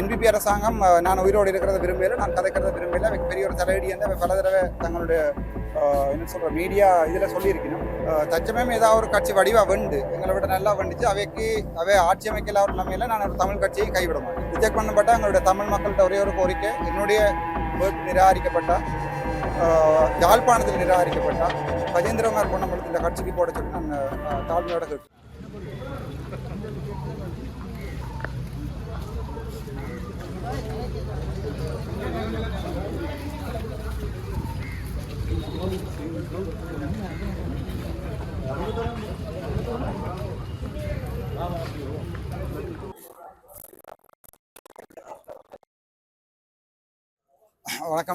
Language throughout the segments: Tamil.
என்பிபி அரசாங்கம் நான் உயிரோடு இருக்கிறத விரும்பல நான் கதைக்கிறத விரும்பல பெரிய ஒரு தலையடி என்று அவை பல தடவை தங்களுடைய என்ன சொல்ற மீடியா இதில் சொல்லியிருக்கணும். தச்சமயம் ஏதாவது ஒரு கட்சி வடிவா வெண்டு எங்களை விட நல்லா வந்துச்சு அவைக்கு அவை ஆட்சி அமைக்கல ஒரு நிலைமையில நான் ஒரு தமிழ் கட்சியை கைவிட மாட்டேன். ரிஜெக்ட் பண்ணப்பட்ட எங்களுடைய தமிழ் மக்கள்கிட்ட ஒரே ஒரு கோரிக்கை என்னுடைய work யாழ்ப்பாணத்தில் நிராகரிக்கப்பட்டா கஜேந்திரகுமார் பொன்னம்பலத்தில் கட்சிக்கு போட சொல்லி நான் தாழ்மையோட கேட்டு வணக்கம்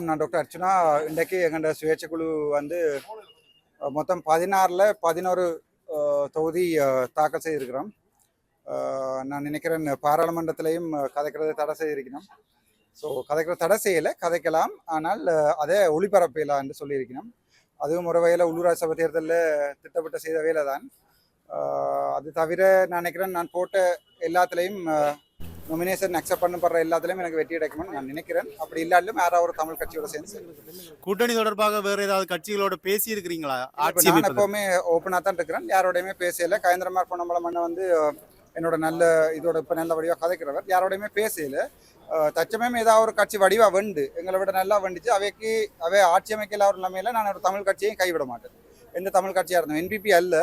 நான் டாக்டர் அர்ச்சனா. இன்றைக்கு எங்களோட சுயேட்சை குழு வந்து மொத்தம் பதினாறில் பதினோரு தொகுதி தாக்கல் செய்திருக்கிறோம். நான் நினைக்கிறேன் பாராளுமன்றத்திலையும் கதைக்கிறது கதைக்கிறதை தடை செய்திருக்கிறோம். ஸோ கதைக்கிற தடை செய்யலை கதைக்கலாம். ஆனால் அதை ஒளிபரப்பலாம் என்று சொல்லியிருக்கணும் அதுவும் ஒரு வகையில் உள்ளூராட்சி சபை தேர்தலில் திட்டமிட்ட செய்த வேலை தான் அது தவிர நான் நினைக்கிறேன் நான் போட்ட எல்லாத்துலேயும் நொமினேஷன் அக்செப்ட் பண்ணப்படுற எல்லாத்துலேயும் எனக்கு வெற்றி கிடைக்கும்னு நான் நினைக்கிறேன். அப்படி இல்லாட்டிலும் யாராவது ஒரு தமிழ் கட்சியோட சேர்ந்து. கூட்டணி தொடர்பாக வேற ஏதாவது கட்சிகளோட பேசி இருக்கிறீங்களா இப்ப ஆட்சி நான்? எப்பவுமே ஓப்பனாக தான் இருக்கிறேன். யாரோடையுமே பேசல. கயந்திரமார் பொன்னம்பலம் அண்ணன் வந்து என்னோட நல்ல இதோட இப்போ நல்ல வடிவாக கதைக்கிறவர். யாரோடையுமே பேசல தச்சமயம் ஏதாவது ஒரு கட்சி வடிவாக வண்டு எங்களை விட நல்லா வந்துச்சு அவைக்கு அவை ஆட்சி அமைக்கல ஒரு நிலைமையில நான் ஒரு தமிழ் கட்சியையும் கைவிட மாட்டேன். எந்த தமிழ் கட்சியாக இருந்தோம் என்பிபி அல்ல.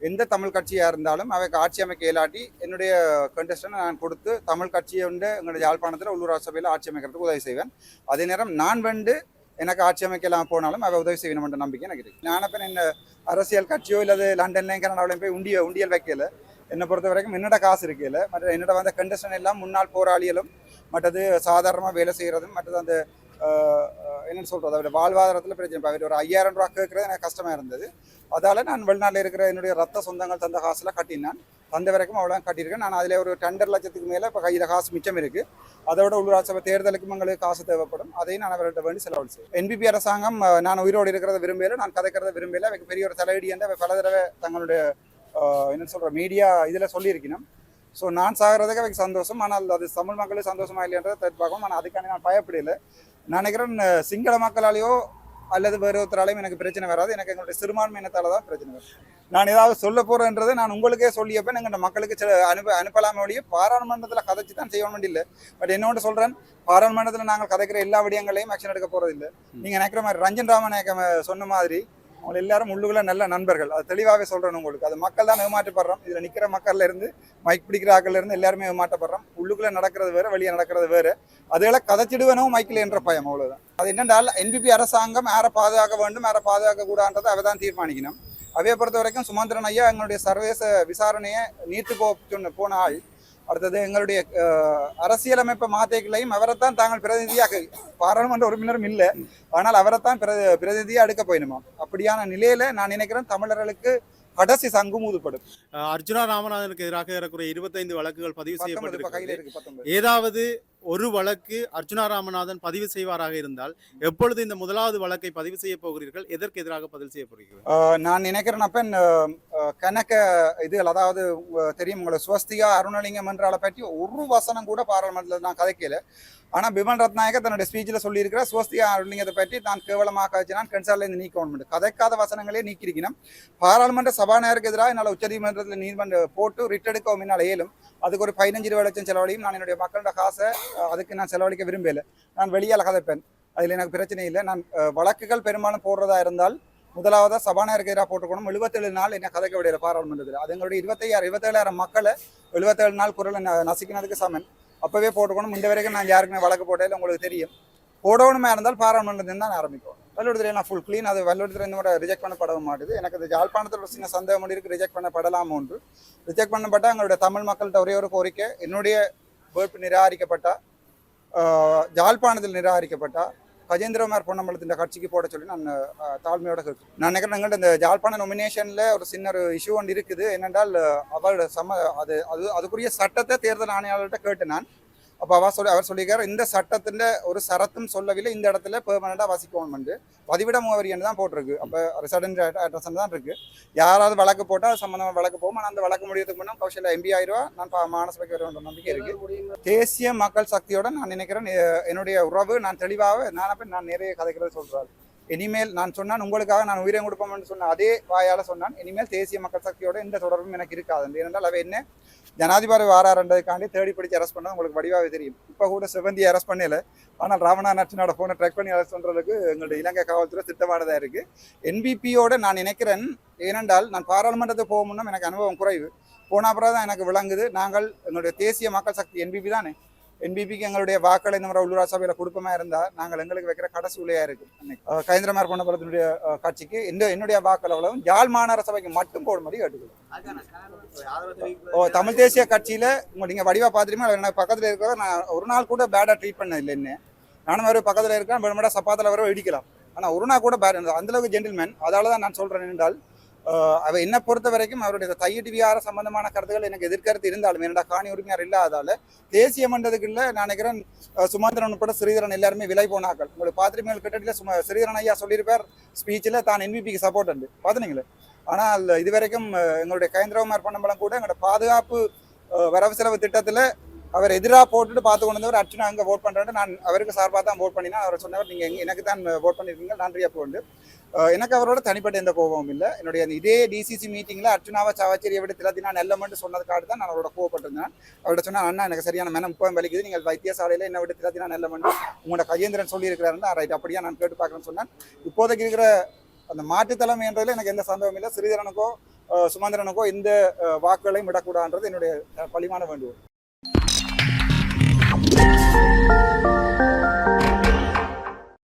எந்த தமிழ் கட்சியாக இருந்தாலும் அவைக்கு ஆட்சி அமைக்க இயலாட்டி என்னுடைய கண்டஸ்டனை நான் கொடுத்து தமிழ் கட்சியை வந்து எங்களுடைய யாழ்ப்பாணத்தில் உள்ளூராட்சி சபையில் ஆட்சி அமைக்கிறதுக்கு உதவி செய்வேன். அதே நேரம் நான் வந்து எனக்கு ஆட்சி அமைக்கலாம் போனாலும் அவள் உதவி செய்யணும்ன்ற நம்பிக்கை எனக்கு இருக்குது நான் இப்போ என்ன அரசியல் கட்சியோ இல்லாத லண்டன்லையும் கனடாவிலையும் போய் உண்டிய உண்டியல் வைக்கல. என்னை பொறுத்த வரைக்கும் என்னோட காசு இருக்கையில் மற்ற என்னோட வந்த கண்டிஷன் எல்லாம் முன்னாள் போராளிகளும் மற்றது சாதாரணமாக வேலை செய்கிறதும் மற்றது அந்த ஆஹ், என்னன்னு சொல்கிறது அவருடைய வாழ்வாதாரத்தில் பிரச்சனை. அவர் ஒரு ஐயாயிரம் ரூபா கேட்குறது எனக்கு கஷ்டமாக இருந்தது. அதால் நான் வெளிநாட்டில் இருக்கிற என்னுடைய ரத்த சொந்தங்கள் தந்த காசில் கட்டினான். தந்த வரைக்கும் அவ்வளோ கட்டியிருக்கேன். நான் அதில் ஒரு ரெண்டரை லட்சத்துக்கு மேலே இப்போ கையில் காசு மிச்சம் இருக்குது அதோட உள்ளூராட்சி சபை தேர்தலுக்கும் எங்களுக்கு காசு தேவைப்படும். அதையும் நான் அவர்கிட்ட வேண்டி செலவழி செய்வேன். என்பிபி அரசாங்கம் நான் உயிரோடு இருக்கிறத விரும்பல நான் கதைக்கிறத விரும்பல எனக்கு பெரிய ஒரு தலையடி என்று அவை பல தடவை தங்களுடைய என்ன சொல்ற மீடியா இதில் சொல்லியிருக்கணும். ஸோ நான் சாகிறதுக்கு அவைக்கு சந்தோஷம். ஆனால் அது தமிழ் மக்களுக்கு சந்தோஷமா இல்லைன்றதை தெரிஞ்சு பார்க்கணும். ஆனால் அதுக்கான நான் பயப்படல. நான் நினைக்கிறேன் சிங்கள மக்களாலேயோ அல்லது வேறு ஒருத்தராலையும் எனக்கு பிரச்சனை வராது. எனக்கு எங்களுடைய சிறுபான்மை இனத்தால தான் பிரச்சனை வரும். நான் ஏதாவது சொல்ல போறேன்றதை நான் உங்களுக்கே சொல்லியப்ப எங்கள் மக்களுக்கு சில அனுப்ப அனுப்பலாம ஒழிய பாராளுமன்றத்தில் கதைச்சு தான் செய்ய வேண்டிய இல்லை பட் என்னோட சொல்றேன் பாராளுமன்றத்தில் நாங்கள் கதைக்கிற எல்லா விடயங்களையும் ஆக்ஷன் எடுக்க போறதில்லை. நீங்க நினைக்கிற மாதிரி ரஞ்சன் ராமநாயக்கம் சொன்ன மாதிரி அவங்க எல்லாரும் உள்ளுக்குள்ள நல்ல நண்பர்கள். அது தெளிவாகவே சொல்றேன் உங்களுக்கு. அது மக்கள் தான் ஏமாற்றப்படுறோம். இதுல நிக்கிற மக்கள்ல இருந்து மைக் பிடிக்கிற ஆக்கள்ல இருந்து எல்லாருமே ஏமாற்றப்படுறோம். உள்ளுக்குள்ள நடக்கிறது வேற வெளியே நடக்கிறது வேற. அதுகளை கதைச்சிடுவனும் மைக்கில் என்ற பயம் அவ்வளவுதான். அது என்னென்றால் என்பிபி அரசாங்கம் யாரை பாதுகாக்க வேண்டும் யாரை பாதுகாக்க கூடாதுன்றதை அவை தான் தீர்மானிக்கணும். அவையை பொறுத்த வரைக்கும் சுமந்திரன் ஐயா எங்களுடைய சர்வதேச விசாரணையை நீர்த்து போ போன ஆள். அடுத்தது எங்களுடைய அரசியலமைப்பு மாத்தைகளையும் அவரைத்தான் தாங்கள் பிரதிநிதியாக பாராளுமன்ற உறுப்பினரும் இல்லை. ஆனால் அவரைத்தான் பிரதி பிரதிநிதியாக எடுக்க போயிடுமா அப்படியான நிலையில நான் நினைக்கிறேன் தமிழர்களுக்கு கடைசி சங்கும் ஊதுப்படும் அர்ஜுனா ராமநாதனுக்கு எதிராக ஏறக்குறைய இருபத்தைந்து வழக்குகள் பதிவு பத்தொன்பது. ஏதாவது ஒரு வழக்கு அர்ஜுனா ராமநாதன் பதிவு செய்வாராக இருந்தால் எப்பொழுது இந்த முதலாவது வழக்கை பதிவு செய்ய போகிறீர்கள்? எதற்கு எதிராக பதிவு செய்ய போகிறீர்கள்? நான் நினைக்கிறேன் கணக்க இதுகள் அதாவது தெரியும் உங்களை சுவஸ்திகா அருணலிங்கம் என்றால பற்றி ஒரு வசனம் கூட பாராளுமன்றத்தில் நான் கதைக்கல. ஆனால் பிமன் ரத்நாயக தன்னுடைய ஸ்பீச்சில் சொல்லியிருக்கிற சுவஸ்திகா அருணலிங்கத்தை பற்றி நான் கேவலமாக நான் கன்சாலில் நீக்கணும் கதைக்காத வசனங்களே நீக்கியிருக்கணும் பாராளுமன்ற சபாநாயகருக்கு எதிராக என்னால் உச்சநீதிமன்றத்தில் நீதிமன்றம் போட்டு ரிட் எடுக்கவும் என்னால் இயலும். அதுக்கு ஒரு பதினஞ்சு இருபது லட்சம் செலவழியும் நான் என்னுடைய மக்களோட காசை அதுக்கு நான் செலவழிக்க விரும்பலை. நான் வெளியால் கதைப்பேன் அதில் எனக்கு பிரச்சனை இல்லை. நான் வழக்குகள் பெரும்பாலும் போடுறதா இருந்தால் முதலாவதாக சபாநாயகருக்கு எதிராக போட்டுக்கணும் எழுபத்தேழு நாள் என்ன கதைக்க விடையில பாராளுமன்றத்தில். அது எங்களுடைய இருபத்தையாயிரம் இருபத்தேழாயிரம் மக்களை எழுபத்தேழு நாள் குரலை நசிக்கினதுக்கு சமன். அப்போவே போட்டுக்கணும் இந்த வரைக்கும் நான் யாருக்குமே வழக்கு போட்டதில்லை உங்களுக்கு தெரியும். போடணுமா இருந்தால் பாராளுமன்றத்தில் தான் ஆரம்பிக்கும் வல்லுறுத்துறை நான் ஃபுல் க்ளீன் அது வல்லுறுத்துறை இந்த முறை ரிஜெக்ட் பண்ணப்பட மாட்டுது. எனக்கு அது யாழ்ப்பாணத்தில் ஒரு சின்ன சந்தேகம் இருக்கு. ரிஜெக்ட் பண்ணப்படலாம் ஒன்று. ரிஜெக்ட் பண்ணப்பட்ட எங்களுடைய தமிழ் மக்கள்கிட்ட ஒரே ஒரு கோரிக்கை. என்னுடைய வேட்பு நிராகரிக்கப்பட்டா ஆஹ், நிராகரிக்கப்பட்டா நிராகரிக்கப்பட்ட கஜேந்திரகுமார் பொன்னம்பலத்தின் கட்சிக்கு போட சொல்லி நான் தாழ்மையோட நான் நினைக்கிறேன் எங்கள்ட்ட இந்த ஜாழ்ப்பாண நொமினேஷனில் ஒரு சின்ன ஒரு இஷ்யூ ஒன்று இருக்குது. என்னென்றால் ஆஹ், அவரோட சம அது அது அதுக்குரிய சட்டத்தை தேர்தல் ஆணையாளர்கிட்ட கேட்டு நான். அப்போ அவர் சொல்லி அவர் சொல்லியிருக்காரு இந்த சட்டத்தின் ஒரு சரத்தும் சொல்லவில்லை இந்த இடத்துல பெர்மனண்டாக வசிக்கணும் பதிவிட முகவரி என்று தான் போட்டிருக்கு. அப்போ ரெசிடென்ட் அட்ரஸ் தான் இருக்கு. யாராவது வழக்கு போட்டால் அது சம்மந்தமாக வழக்கு போகும். ஆனால் அந்த வழக்கு முடியறதுக்கு முன்னாடி கௌஷல்யா எம்பி ஆயிடுவா நான் மானசபைக்கு வருவேன் நம்பிக்கை இருக்கு. தேசிய மக்கள் சக்தியோட நான் நினைக்கிறேன் என்னுடைய உறவு நான் தெளிவாக நான் அப்ப நான் நிறைய கதைகளை சொல்றாரு இனிமேல் நான் சொன்னான் உங்களுக்காக நான் உயிரை கொடுப்போம்னு சொன்ன அதே வாயால் சொன்னான். இனிமேல் தேசிய மக்கள் சக்தியோட எந்த தொடர்பும் எனக்கு இருக்காது. ஏனென்றால் அவ என்ன? ஜனாதிபதி வாராருன்றதுக்காண்டி தேடி பிடிச்சி அரெஸ்ட் பண்ணது உங்களுக்கு வடிவாகவே தெரியும். இப்போ கூட சிவந்தியை அரெஸ்ட் பண்ணல. ஆனால் ராவணா நட்சனோட ஃபோனை ட்ரெக் பண்ணி அரெஸ்ட் பண்ணுறதுக்கு எங்களுடைய இலங்கை காவல்துறை திட்டமானதாக இருக்குது என்பிபியோட நான் நினைக்கிறேன் ஏனென்றால் நான் பாராளுமன்றத்துக்கு போக முன்னும் எனக்கு அனுபவம் குறைவு. போன அப்புறம் தான் எனக்கு விளங்குது நாங்கள் எங்களுடைய தேசிய மக்கள் சக்தி என்பிபி தானே. என்பிபிக்கு எங்களுடைய வாக்களை இந்த முறை உள்ளூரா சபையில் கொடுப்பமா இருந்தால் நாங்கள் எங்களுக்கு வைக்கிற கடைசி உலையா இருக்கு கைந்திரமார் கயந்திரமார் பொன்னபலத்தினுடைய கட்சிக்கு இந்த என்னுடைய வாக்கள் அவ்வளவும் யாழ் மாநகர சபைக்கு மட்டும் போடும்படி கேட்டுக்கிறோம் ஓ தமிழ் தேசிய கட்சியில உங்க நீங்க வடிவா பாத்துருமே எனக்கு பக்கத்துல இருக்கிறத நான் ஒரு நாள் கூட பேடா ட்ரீட் பண்ணது இல்லை என்ன. நானும் வர பக்கத்துல இருக்கேன் வெறுமடா சப்பாத்துல வர இடிக்கலாம். ஆனா ஒரு நாள் கூட பேட் அந்த அளவுக்கு ஜென்டில்மேன் அதால தான் நான் சொல்றேன் என்றால் அவ என்ன பொறுத்த வரைக்கும் அவருடைய தையீட்டு விகார சம்பந்தமான கருத்துக்கள் எனக்கு எதிர்கருத்து இருந்தாலும் என்னடா காணி உரிமையார் இல்லாதால தேசிய மன்றத்துக்குள்ள நான் நினைக்கிறேன் சுமந்திரன் உட்பட ஸ்ரீதரன் எல்லாருமே விலை போனாக்கள் உங்களுக்கு பாத்திரமேல் கிட்டத்தில் சும ஸ்ரீதரன் ஐயா சொல்லியிருப்பார் ஸ்பீச்சில் தான் என்பிபிக்கு சப்போர்ட் உண்டு. பார்த்துனீங்களே ஆனால் இதுவரைக்கும் வரைக்கும் எங்களுடைய கயந்திரகுமார் பொன்னம்பலம் கூட எங்களோட பாதுகாப்பு வரவு செலவு திட்டத்தில் அவர் எதிராக போட்டுட்டு பார்த்து கொண்டு வந்தவர் அர்ச்சனா அங்கே ஓட் பண்ணுறாரு நான் அவருக்கு சார்பாக தான் ஓட் பண்ணினா அவர் சொன்னவர் நீங்கள் எனக்கு தான் ஓட் பண்ணியிருக்கீங்க நன்றி போண்டு எனக்கு அவரோட தனிப்பட்ட எந்த கோபமும் இல்லை. என்னுடைய அந்த இதே டிசிசி மீட்டிங்கில் அர்ச்சனாவை சாவச்சேரியை விட திலத்தினா நல்லமன்னு சொன்னதுக்காக தான் நான் அவரோட கோவப்பட்டிருந்தேன். அவர்கிட்ட சொன்னால் அண்ணா எனக்கு சரியான மனம் இப்போ வலிக்குது. நீங்கள் வைத்தியசாலையில் என்ன விட திலத்தினா நல்லமன்னு உங்களோட கையேந்திரன் சொல்லியிருக்கிறாருன்னா ரைட் அப்படியே? நான் கேட்டு பார்க்குறேன்னு சொன்னேன். இப்போதைக்கு இருக்கிற அந்த மாற்றுத்தலம் என்றதில் எனக்கு எந்த சந்தேகமும் இல்லை. ஸ்ரீதரனுக்கோ சுமந்திரனுக்கோ எந்த வாக்குகளையும் விடக்கூடாதுன்றது என்னுடைய பலிமான வேண்டுகோள்.